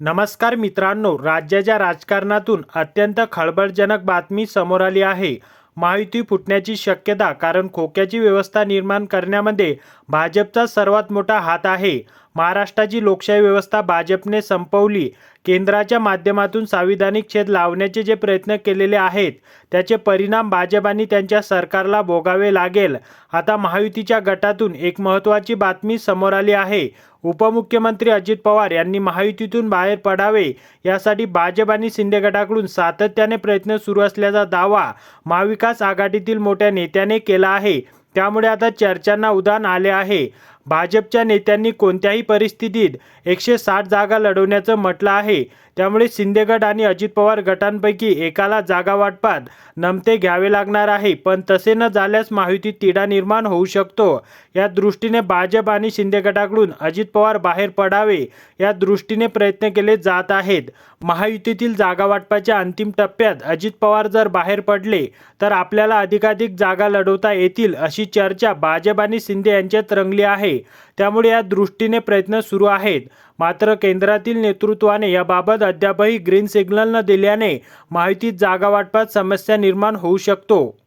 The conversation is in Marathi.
नमस्कार मित्रांनो राज्याच्या राजकारणातून अत्यंत खळबळजनक बातमी समोर आली आहे. महायुती फुटण्याची शक्यता कारण खोक्याची व्यवस्था निर्माण करण्यामध्ये भाजपचा सर्वात मोठा हात आहे. महाराष्ट्राची लोकशाही व्यवस्था भाजपने संपवली. केंद्राच्या माध्यमातून संविधानिक छेद लावण्याचे जे प्रयत्न केलेले आहेत त्याचे परिणाम भाजप आणि त्यांच्या सरकारला भोगावे लागेल. आता महायुतीच्या गटातून एक महत्त्वाची बातमी समोर आली आहे. उपमुख्यमंत्री अजित पवार यांनी महायुतीतून बाहेर पडावे यासाठी भाजप आणि शिंदे गटाकडून सातत्याने प्रयत्न सुरू असल्याचा दावा महाविकास आघाडीतील मोठ्या नेत्याने केला आहे. त्यामुळे आता चर्चांना उदान आले आहे. भाजपच्या नेत्यांनी कोणत्याही परिस्थितीत एकशे साठ जागा लढवण्याचं म्हटलं आहे. त्यामुळे सिंदेगड आणि अजित पवार गटांपैकी एकाला जागा वाटपात नमते घ्यावे लागणार आहे. पण तसे न झाल्यास महायुतीत तिढा निर्माण होऊ शकतो. या दृष्टीने भाजप आणि शिंदे गटाकडून अजित पवार बाहेर पडावे या दृष्टीने प्रयत्न केले जात आहेत. महायुतीतील जागा वाटपाच्या अंतिम टप्प्यात अजित पवार जर बाहेर पडले तर आपल्याला अधिकाधिक जागा लढवता येतील अशी चर्चा भाजप आणि शिंदे यांच्यात रंगली आहे. त्यामुळे या दृष्टीने प्रयत्न सुरू आहेत. मात्र केंद्रातील नेतृत्वाने याबाबत अद्यापही ग्रीन सिग्नल न दिल्याने माहितीत जागा वाटपात समस्या निर्माण होऊ शकतो.